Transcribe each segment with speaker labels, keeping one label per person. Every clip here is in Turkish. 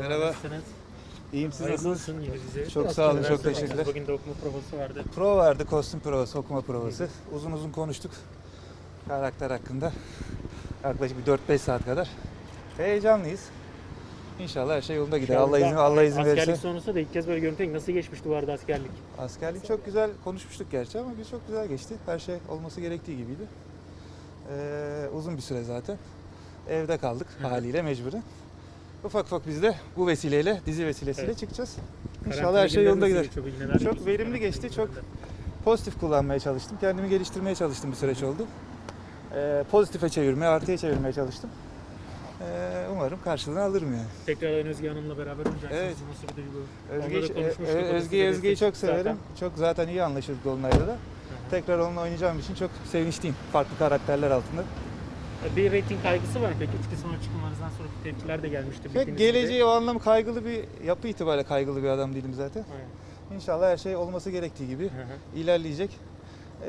Speaker 1: Merhaba. İyiyim siz nasılsınız? Çok sağ olun, çok teşekkürler.
Speaker 2: Bugün de okuma provası vardı.
Speaker 1: Prova vardı, kostüm provası, okuma provası. Uzun uzun konuştuk karakter hakkında. Yaklaşık bir 4-5 saat kadar. Heyecanlıyız. İnşallah her şey yolunda gider. Allah izin, Allah izin
Speaker 2: Askerlik
Speaker 1: verirse.
Speaker 2: sonrası da ilk kez böyle görüntü. Nasıl geçmişti bu arada askerlik?
Speaker 1: Askerlik çok güzel konuşmuştuk gerçi ama biz çok güzel geçti. Her şey olması gerektiği gibiydi. Ee, uzun bir süre zaten. Evde kaldık haliyle mecburen. Ufak ufak biz de bu vesileyle, dizi vesilesiyle
Speaker 2: Evet.
Speaker 1: çıkacağız. İnşallah her şey yolunda gider. Çok verimli geçti, çok? Pozitif kullanmaya çalıştım. Kendimi geliştirmeye çalıştım bir süreç oldu. Ee, pozitife çevirmeye, artıya çevirmeye çalıştım. Ee, umarım karşılığını alırım yani.
Speaker 2: Tekrardan Özge Hanım'la beraber oynayacaksınız.
Speaker 1: Evet.
Speaker 2: Nasıl bir duygu?
Speaker 1: Özge'yi
Speaker 2: Onunla da konuşmuştuk, o da
Speaker 1: Özge,
Speaker 2: size
Speaker 1: Özge'yi çok
Speaker 2: destek çıktı
Speaker 1: severim. Çok zaten iyi anlaşırdık Dolunay'da da. Tekrar onunla oynayacağım için çok sevinçliyim. Farklı karakterler altında.
Speaker 2: Bir reyting kaygısı var. Peki üç gün sonra çıkmanızdan sonra tepkiler de gelmişti.
Speaker 1: Pek geleceği o anlam kaygılı bir yapı itibariyle kaygılı bir adam değilim zaten.
Speaker 2: Aynen.
Speaker 1: İnşallah her şey olması gerektiği gibi ilerleyecek.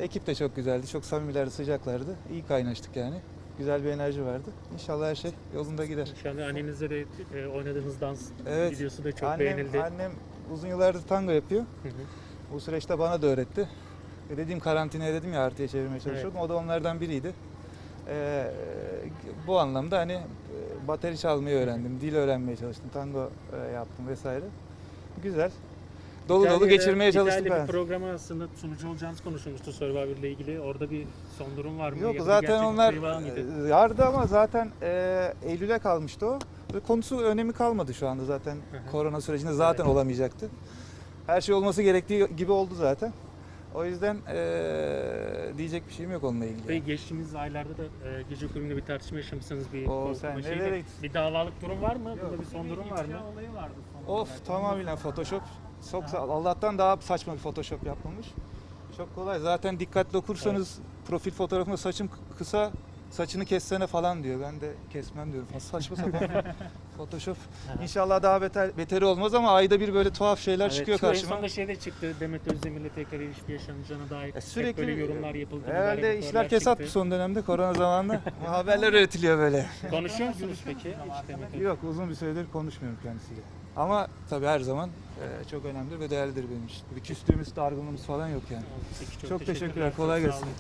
Speaker 1: Ekip de çok güzeldi. Çok samimilerdi, sıcaklardı. İyi kaynaştık yani. Güzel bir enerji vardı. İnşallah her şey yolunda gider.
Speaker 2: Şu anda annenizle de e, oynadığınız dans
Speaker 1: Evet.
Speaker 2: videosu da çok
Speaker 1: annem,
Speaker 2: beğenildi.
Speaker 1: annem uzun yıllardır tango yapıyor.
Speaker 2: Hı hı.
Speaker 1: Bu süreçte bana da öğretti. E dediğim karantinaya dedim ya artıya çevirmeye çalışıyordum. O da onlardan biriydi. Ee, bu anlamda hani e, bateri çalmayı öğrendim, dil öğrenmeye çalıştım, tango e, yaptım vesaire. Güzel. Dolu dolu geçirmeye çalıştık.
Speaker 2: İtalya'da bir programa aslında sunucu olacağınız konuşulmuştu Survivor ile ilgili. Orada bir son durum var mı?
Speaker 1: Yok
Speaker 2: Ya
Speaker 1: zaten onlar
Speaker 2: şey var mıydı?
Speaker 1: e, ama zaten e, Eylül'e kalmıştı o. Ve konusu önemi kalmadı şu anda zaten. Korona sürecinde zaten
Speaker 2: Evet.
Speaker 1: olamayacaktı. Her şey olması gerektiği gibi oldu zaten. O yüzden e, diyecek bir şeyim yok onunla ilgili.
Speaker 2: Ve geçtiğimiz aylarda da e, gece kulübünde bir tartışma yaşamışsınız bir
Speaker 1: Oo, sen
Speaker 2: şeyi de.
Speaker 1: nereye gittin?
Speaker 2: Bir davalık durum var mı? Burada bir son durum var mı?
Speaker 1: Of tamamen Photoshop. Çok sa- Allah'tan daha saçma bir Photoshop yapmamış. Çok kolay. Zaten dikkatli okursanız profil fotoğrafında saçım kısa saçını kessene falan diyor. Ben de kesmem diyorum. Saçma sapan Photoshop. İnşallah daha beter beteri olmaz ama ayda bir böyle tuhaf şeyler
Speaker 2: Evet,
Speaker 1: çıkıyor
Speaker 2: şu En
Speaker 1: karşıma.
Speaker 2: sonunda şey de çıktı. Demet Özdemir'le tekrar ilişki yaşanacağına dair
Speaker 1: E,
Speaker 2: hep
Speaker 1: sürekli
Speaker 2: böyle yorumlar yapıldı.
Speaker 1: Herhalde işler kesat
Speaker 2: çıktı.
Speaker 1: bu son dönemde korona zamanında. Haberler üretiliyor böyle.
Speaker 2: Konuşuyor musunuz peki? Hiç Demet?
Speaker 1: Yok uzun bir süredir konuşmuyorum kendisiyle. Ama tabii her zaman e, çok önemlidir ve değerlidir benim için. Bir küstüğümüz, dargınlığımız falan yok yani.
Speaker 2: Peki,
Speaker 1: Çok teşekkürler, kolay
Speaker 2: Sağ
Speaker 1: gelsin.
Speaker 2: olun.